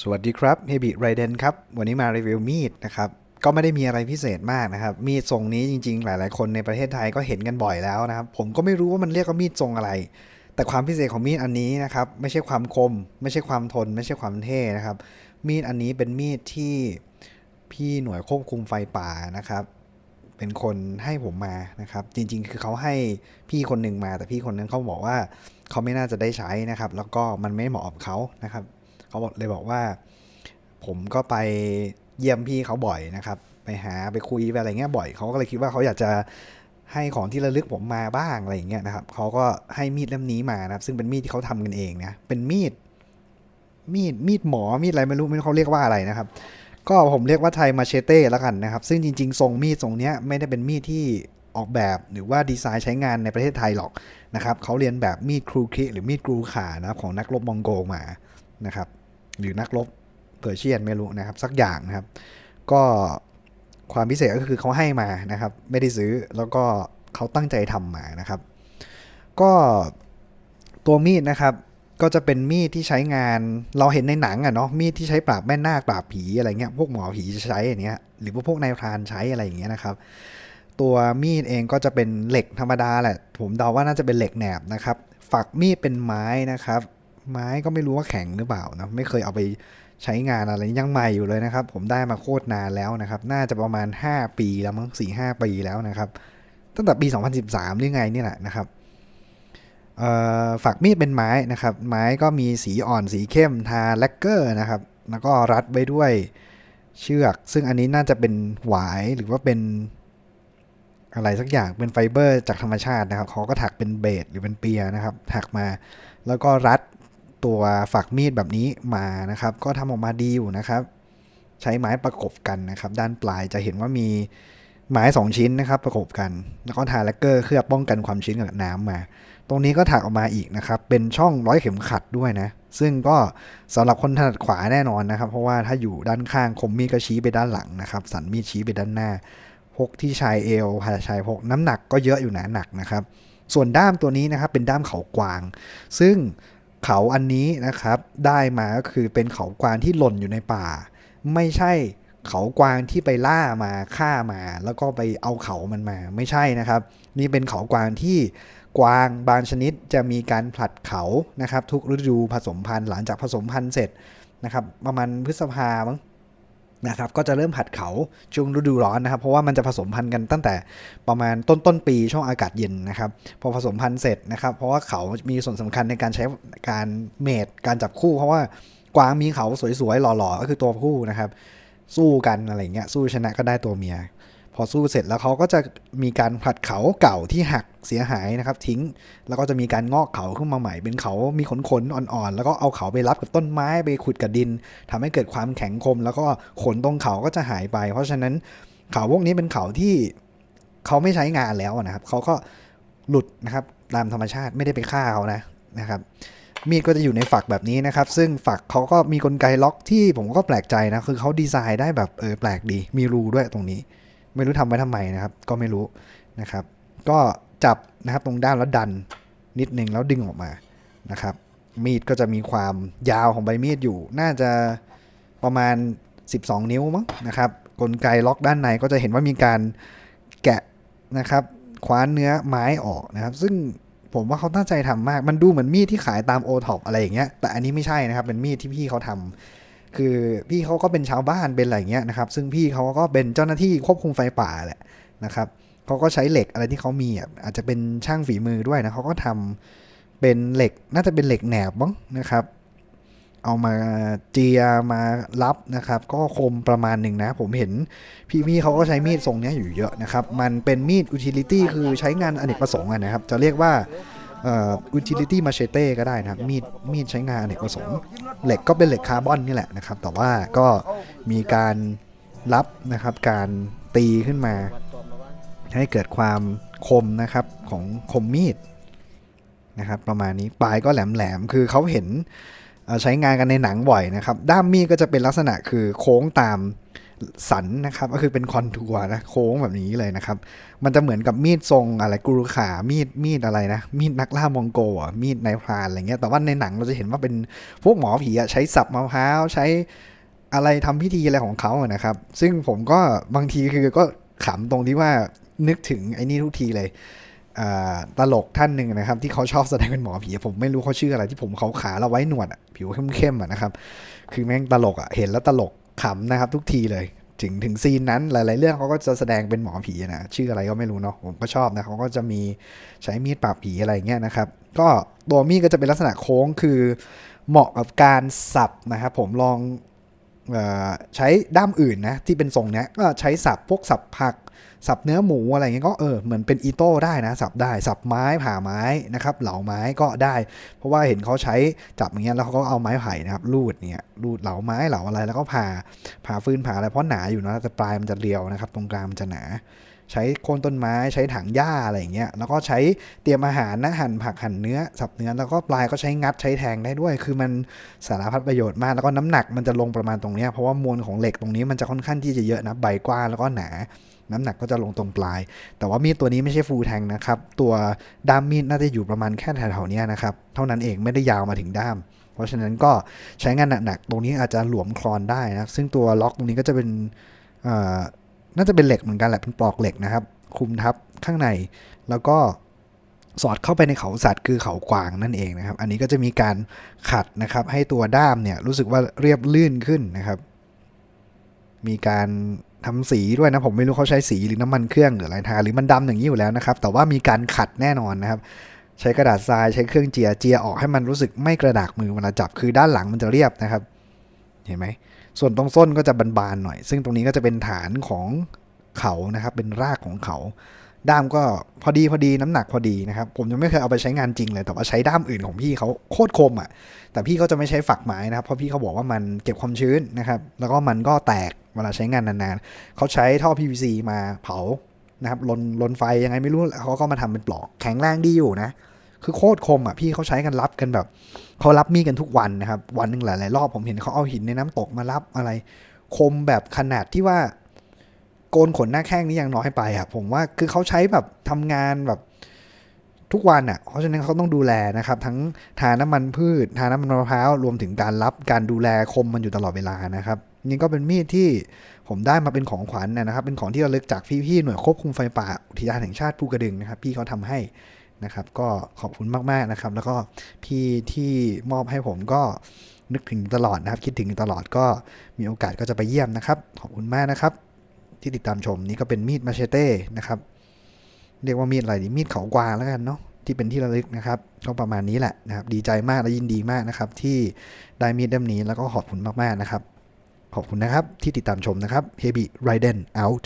สวัสดีครับเฮบิไรเดนครับ วันนี้มารีวิวมีดนะครับ ก็ไม่ได้มีอะไรพิเศษมากนะครับ มีดทรงนี้จริง ๆ หลาย ๆ คนในประเทศไทยก็เห็นกันบ่อยแล้วนะครับ ผมก็ไม่รู้ว่ามันเรียกว่ามีดทรงอะไร แต่ความพิเศษของมีดอันนี้นะครับ ไม่ใช่ความคม ไม่ใช่ความทน ไม่ใช่ความเท่นะครับ มีดอันนี้เป็นมีดที่พี่หน่วยควบคุมไฟป่านะครับ เป็นคนให้ผมมานะครับ จริง ๆ คือเขาให้พี่คนหนึ่งมา แต่พี่คนนั้นเขาบอกว่าเขาไม่น่าจะได้ใช้นะครับ แล้วก็มันไม่เหมาะกับเขานะครับ เขาบอกเลยบอกว่า ผมก็ไปเยี่ยมพี่เขาบ่อยนะครับ ไปหาไปคุยไปอะไรเงี้ยบ่อยเขาก็เลยคิดว่าเขาอยากจะให้ของที่ระลึกผมมาบ้างอะไรอย่างเงี้ยนะครับเขาก็ให้มีดเล่มนี้มานะครับ ซึ่งเป็นมีดที่เขาทำกันเองนะเป็นมีด มีดมีดหมอมีดอะไรไม่รู้ไม่รู้เขาเรียกว่าอะไรนะครับ ก็ผมเรียกว่าไทยมาเชเต้แล้วกันนะครับ ซึ่งจริงๆทรงมีดทรงเนี้ยไม่ได้เป็นมีดที่ออกแบบหรือว่าดีไซน์ใช้งานในประเทศไทยหรอกนะครับเขาเรียนแบบมีดครูคิหรือมีดกรูขานะครับของนักรบมองโกมานะครับ หรือนักรบเปอร์เชียนไม่รู้นะครับ สักอย่างนะครับ ก็ความพิเศษก็คือเขาให้มานะครับ ไม่ได้ซื้อแล้วก็เขาตั้งใจทำมานะครับ ก็ตัวมีดนะครับ ก็จะเป็นมีดที่ใช้งานเราเห็นในหนังอะเนาะมีดที่ใช้ปราบแม่นาคปราบผีอะไรเงี้ยพวกหมอผีจะใช้อย่างเงี้ยหรือว่าพวกนายพรานใช้อะไรอย่างเงี้ยนะครับ ตัวมีดเองก็จะเป็นเหล็กธรรมดาแหละ ผมเดาว่าน่าจะเป็นเหล็กแหนบนะครับ ฝักมีดเป็นไม้นะครับ ไม้ก็ไม่รู้ว่าแข็งหรือเปล่านะไม่เคยเอาไปใช้งานอะไรยังใหม่อยู่เลยนะครับ ผมได้มาโคตรนานแล้วนะครับ น่าจะประมาณ 5 ปีแล้วมั้งสี่ห้าปีแล้วนะครับ ตั้งแต่ปี 2013 หรือไงนี่แหละนะครับฝักมีดเป็นไม้นะครับ ไม้ก็มีสีอ่อนสีเข้มทาแลกเกอร์นะครับ แล้วก็รัดไว้ด้วยเชือก ซึ่งอันนี้น่าจะเป็นหวายหรือว่าเป็นอะไรสักอย่างเป็นไฟเบอร์จากธรรมชาตินะครับเขาก็ถักเป็นเบสหรือเป็นเปียนะครับ ถักมา แล้วก็รัด ตัวฝักมีดแบบนี้มานะครับ ก็ทำออกมาดีอยู่นะครับ ใช้ไม้ประกบกันนะครับ ด้านปลายจะเห็นว่ามีไม้สองชิ้นนะครับ ประกบกัน แล้วก็ทาแลกเกอร์เคลือบป้องกันความชื้นกับน้ำมา ตรงนี้ก็ถักออกมาอีกนะครับ เป็นช่องร้อยเข็มขัดด้วยนะ ซึ่งก็สำหรับคนถนัดขวาแน่นอนนะครับ เพราะว่าถ้าอยู่ด้านข้างคมมีดก็ชี้ไปด้านหลังนะครับ สันมีดชี้ไปด้านหน้า พกที่ชายเอวผ่าชายพกน้ำหนักก็เยอะอยู่นะหนักนะครับ ส่วนด้ามตัวนี้นะครับเป็นด้ามเขากวาง ซึ่ง เขาอันนี้นะครับได้มาก็คือเป็นเขากวางที่หล่นอยู่ในป่า ไม่ใช่เขากวางที่ไปล่ามาฆ่ามา แล้วก็ไปเอาเขามันมา ไม่ใช่นะครับ นี่เป็นเขากวางที่กวางบางชนิดจะมีการผลัดเขานะครับ ทุกฤดูผสมพันธุ์หลังจากผสมพันธุ์เสร็จนะครับ ประมาณพฤษภาบ้าง นะครับก็จะเริ่มผัดเขาช่วงฤดูร้อนนะครับ เพราะว่ามันจะผสมพันธุ์กันตั้งแต่ประมาณต้นต้นปีช่วงอากาศเย็นนะครับ พอผสมพันธุ์เสร็จนะครับ เพราะว่าเขามีส่วนสำคัญในการใช้การเมดการจับคู่ เพราะว่ากวางมีเขาสวยๆหล่อๆ ก็คือตัวผู้นะครับ สู้กันอะไรเงี้ยสู้ชนะก็ได้ตัวเมีย พอสู้เสร็จแล้วเขาก็จะมีการผลัดเขาเก่าที่หักเสียหายนะครับ ทิ้ง แล้วก็จะมีการงอกเขาขึ้นมาใหม่เป็นเขามีขนขนๆอ่อนๆ แล้วก็เอาเขาไปรับกับต้นไม้ไปขุดกับดินทำให้เกิดความแข็งคม แล้วก็ขนตรงเขาก็จะหายไป เพราะฉะนั้นเขาพวกนี้เป็นเขาที่เขาไม่ใช้งานแล้วนะครับเขาก็หลุดนะครับตามธรรมชาติไม่ได้ไปฆ่าเขานะนะครับมีดก็จะอยู่ในฝักแบบนี้นะครับ ซึ่งฝักเขาก็มีกลไกล็อกที่ผมก็แปลกใจนะ คือเขาดีไซน์ได้แบบเออแปลกดี มีรูด้วยตรงนี้ ไม่รู้ทำไว้ทำไมนะครับ ก็ไม่รู้นะครับ ก็จับนะครับตรงด้านแล้วดันนิดนึงแล้วดึงออกมานะครับ มีดก็จะมีความยาวของใบมีดอยู่ น่าจะประมาณ 12 นิ้วมั้งนะครับ กลไกล็อกด้านในก็จะเห็นว่ามีการแกะนะครับคว้านเนื้อไม้ออกนะครับ ซึ่งผมว่าเขาตั้งใจทำมาก มันดูเหมือนมีดที่ขายตามโอท็อปอะไรอย่างเงี้ย แต่อันนี้ไม่ใช่นะครับ เป็นมีดที่พี่เขาทำ คือพี่เขาก็เป็นชาวบ้านเป็นอะไรเงี้ยนะครับ ซึ่งพี่เขาก็เป็นเจ้าหน้าที่ควบคุมไฟป่าแหละนะครับเขาก็ใช้เหล็กอะไรที่เขามีอะอาจจะเป็นช่างฝีมือด้วยนะเขาก็ทำเป็นเหล็กน่าจะเป็นเหล็กแหนบมั้งนะครับ เอามาเจียมารับนะครับ ก็คมประมาณหนึ่งนะ ผมเห็นพี่ๆเขาก็ใช้มีดทรงนี้อยู่เยอะนะครับ มันเป็นมีด utility คือใช้งานอเนกประสงค์นะครับ จะเรียกว่า อ่อ utility machete ก็ได้นะครับ มีดมีดใช้งานอเนกประสงค์เหล็กก็เป็นเหล็กคาร์บอนนี่แหละนะครับ แต่ว่าก็มีการรับนะครับการตีขึ้นมา ให้เกิดความคมนะครับของคมมีดนะครับ ประมาณนี้ปลายก็แหลมๆคือเขาเห็นใช้งานกันในหนังบ่อยนะครับ ด้ามมีดก็จะเป็นลักษณะคือโค้งตาม สันนะครับ ก็คือเป็นคอนทัวร์นะโค้งแบบนี้เลยนะครับ มันจะเหมือนกับมีดทรงอะไรกุรุขามีดมีดอะไรนะ มีดนักล่ามองโกอะมีดนายพรานอะไรเงี้ยแต่ว่าในหนังเราจะเห็นว่าเป็นพวกหมอผีอะใช้สับมะพร้าวใช้อะไรทำพิธีอะไรของเขาอะนะครับ ซึ่งผมก็บางทีคือก็ขำตรงที่ว่านึกถึงไอ้นี่ทุกทีเลยตลกท่านหนึ่งนะครับ ที่เขาชอบแสดงเป็นหมอผีผมไม่รู้เขาชื่ออะไรที่ผมเขาขาแล้วไว้หนวดผิวเข้มๆนะครับ คือแม่งตลกอะเห็นแล้วตลก ขำนะครับทุกทีเลย ถึงถึงซีนนั้นหลาย ๆ เรื่องเขาก็จะแสดงเป็นหมอผีนะชื่ออะไรก็ไม่รู้เนาะผมก็ชอบนะเขาก็จะมีใช้มีดปราบผีอะไรเงี้ยนะครับ ก็ตัวมีดก็จะเป็นลักษณะโค้งคือเหมาะกับการสับนะครับผมลอง ใช้ด้ามอื่นนะที่เป็นทรงเนี้ยก็ใช้สับพวกสับผัก สับเนื้อหมูอะไรเงี้ยก็เออเหมือนเป็นอีโต้ได้นะ สับได้สับไม้ผ่าไม้นะครับเหลาไม้ก็ได้ เพราะว่าเห็นเขาใช้จับอย่างเงี้ยแล้วเขาก็เอาไม้ไผ่นะครับรูดเนี่ยรูดเหลาไม้เหลาอะไรแล้วก็ผ่าผ่าฟืนผ่าอะไรเพราะหนาอยู่นะแต่ปลายมันจะเรียวนะครับ ตรงกลางมันจะหนา ใช้โคนต้นไม้ใช้ถังหญ้าอะไรอย่างเงี้ยแล้วก็ใช้เตรียมอาหารนะหั่นผักหั่นเนื้อสับเนื้อแล้วก็ปลายก็ใช้งัดใช้แทงได้ด้วย คือมันสารพัดประโยชน์มากแล้วก็น้ำหนักมันจะลงประมาณตรงเนี้ยเพราะว่ามวลของเหล็กตรงนี้มันจะค่อนข้างที่จะเยอะนะใบกว้างแล้วก็หนาน้ำหนักก็จะลงตรงปลาย แต่ว่ามีดตัวนี้ไม่ใช่ฟูลแทงนะครับ ตัวด้ามมีดน่าจะอยู่ประมาณแค่แถวๆเนี้ยนะครับ เท่านั้นเองไม่ได้ยาวมาถึงด้าม เพราะฉะนั้นก็ใช้งานหนักๆ ตรงนี้อาจจะหลวมคลอนได้นะ ซึ่งตัวล็อกตรงนี้ก็จะเป็น น่าจะเป็นเหล็กเหมือนกันแหละเป็นปลอกเหล็กนะครับ คุมทับข้างใน แล้วก็สอดเข้าไปในเขาสัตว์คือเขากวางนั่นเองนะครับ อันนี้ก็จะมีการขัดนะครับ ให้ตัวด้ามเนี่ยรู้สึกว่าเรียบลื่นขึ้นนะครับ มีการทำสีด้วยนะผมไม่รู้เขาใช้สีหรือน้ำมันเครื่องหรืออะไรทาหรือมันดำอย่างนี้อยู่แล้วนะครับ แต่ว่ามีการขัดแน่นอนนะครับ ใช้กระดาษทรายใช้เครื่องเจียเจียออกให้มันรู้สึกไม่กระดากมือเวลาจับคือด้านหลังมันจะเรียบนะครับ เห็นไหม ส่วนตรงส้นก็จะบานๆหน่อย ซึ่งตรงนี้ก็จะเป็นฐานของเขานะครับ เป็นรากของเขา ด้ามก็พอดีพอดีน้ำหนักพอดีนะครับ ผมยังไม่เคยเอาไปใช้งานจริงเลย แต่ว่าใช้ด้ามอื่นของพี่เขาโคตรคมอะ แต่พี่เขาจะไม่ใช้ฝักไม้นะครับ เพราะพี่เขาบอกว่ามันเก็บความชื้นนะครับ แล้วก็มันก็แตกเวลาใช้งานนานๆ เขาใช้ท่อ PVC มาเผานะครับลนลนไฟยังไงไม่รู้เขาก็มาทำเป็นปลอก แข็งแรงดีอยู่นะ คือโคตรคมอะพี่เขาใช้กันรับกันแบบเขารับมีดกันทุกวันนะครับ วันหนึ่งหลายๆรอบผมเห็นเขาเอาหินในน้ำตกมารับอะไร คมแบบขนาดที่ว่า โกนขนหน้าแข้งนี่ยังน้อยไปอะผมว่าคือเขาใช้แบบทำงานแบบทุกวันอะ เพราะฉะนั้นเขาต้องดูแลนะครับ ทั้งทาน้ำมันพืช ทาน้ำมันมะพร้าว รวมถึงการรับการดูแลคมมันอยู่ตลอดเวลานะครับนี่ก็เป็นมีดที่ผมได้มาเป็นของขวัญนะครับ เป็นของที่ระลึกจากพี่ๆหน่วยควบคุมไฟป่าอุทยานแห่งชาติภูกระดึงนะครับ พี่เขาทำให้ นะครับ ก็ขอบคุณมากๆนะครับ แล้วก็พี่ที่มอบให้ผมก็นึกถึงตลอดนะครับ คิดถึงตลอดก็มีโอกาสก็จะไปเยี่ยมนะครับ ขอบคุณมากนะครับ ที่ติดตามชมนี่ก็เป็นมีดมาเชเต้นะครับ เรียกว่ามีดอะไรดีมีดเขากวางแล้วกันเนาะที่เป็นที่ระลึกนะครับก็ประมาณนี้แหละนะครับ ดีใจมากและยินดีมากนะครับ ที่ได้มีดเล่มนี้แล้วก็ขอบคุณมากๆนะครับ ขอบคุณนะครับที่ติดตามชมนะครับ Heavy Raiden out